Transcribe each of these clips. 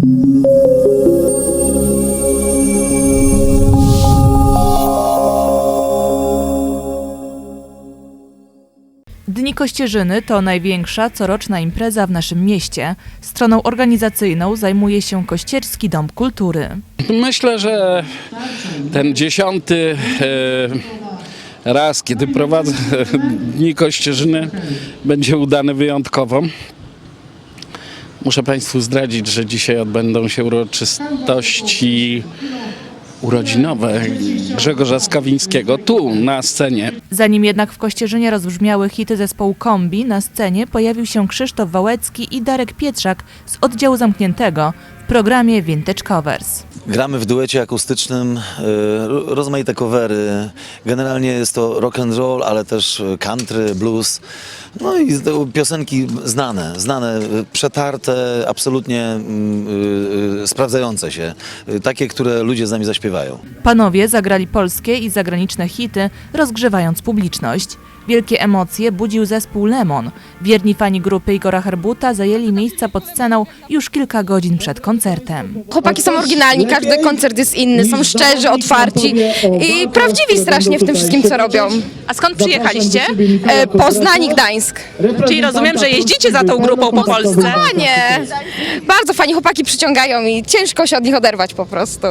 Dni Kościerzyny to największa coroczna impreza w naszym mieście. Stroną organizacyjną zajmuje się Kościerski Dom Kultury. Myślę, że ten dziesiąty e, raz, kiedy prowadzę Dni Kościerzyny, będzie udany wyjątkowo. Muszę Państwu zdradzić, że dzisiaj odbędą się uroczystości urodzinowe Grzegorza Skawińskiego tu na scenie. Zanim jednak w Kościerzynie rozbrzmiały hity zespołu Kombi, na scenie pojawił się Krzysztof Wałecki i Darek Pietrzak z oddziału zamkniętego programie Vintage Covers. Gramy w duecie akustycznym y, ro- rozmaite covery. Generalnie jest to rock and roll, ale też country, blues. No i piosenki znane, znane, y, przetarte, absolutnie mm, y, sprawdzające się. Takie, które ludzie z nami zaśpiewają. Panowie zagrali polskie i zagraniczne hity, rozgrzewając publiczność. Wielkie emocje budził zespół Lemon. Wierni fani grupy Igora Herbuta zajęli miejsca pod sceną już kilka godzin przed koncertem. Chłopaki są oryginalni, każdy koncert jest inny, są szczerzy, otwarci i prawdziwi strasznie w tym wszystkim, co robią. A skąd przyjechaliście? E, Poznań i Gdańsk. Czyli rozumiem, że jeździcie za tą grupą po Polsce. Panie, bardzo fajni chłopaki przyciągają i ciężko się od nich oderwać po prostu.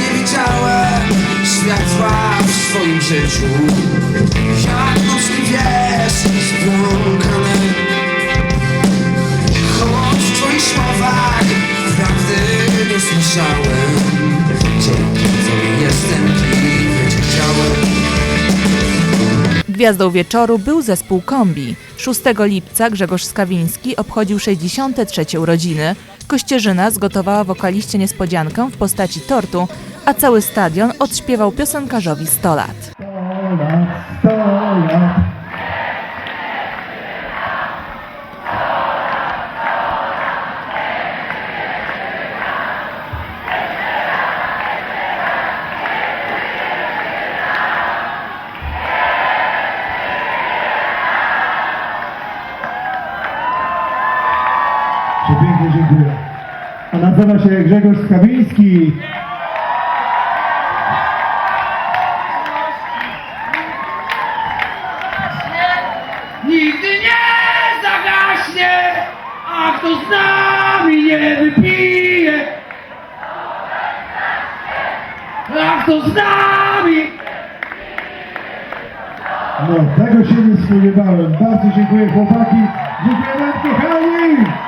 nie widziałem światła w swoim życiu słyszałem Dzięki tobie jestem kim cię chciałem Gwiazdą wieczoru był zespół Kombi. 6 lipca Grzegorz Skawiński obchodził 63 urodziny. Kościerzyna zgotowała wokaliście niespodziankę w postaci tortu, a cały stadion odśpiewał piosenkarzowi 100 lat. A nazywa się Grzegorz Skawiński. Nigdy nie zagaśnie, a kto z nami nie wypije. A kto z nami no, tego się nie spodziewałem. Bardzo dziękuję chłopaki. Dziękuję wam kochani.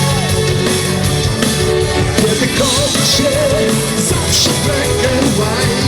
Such a black and white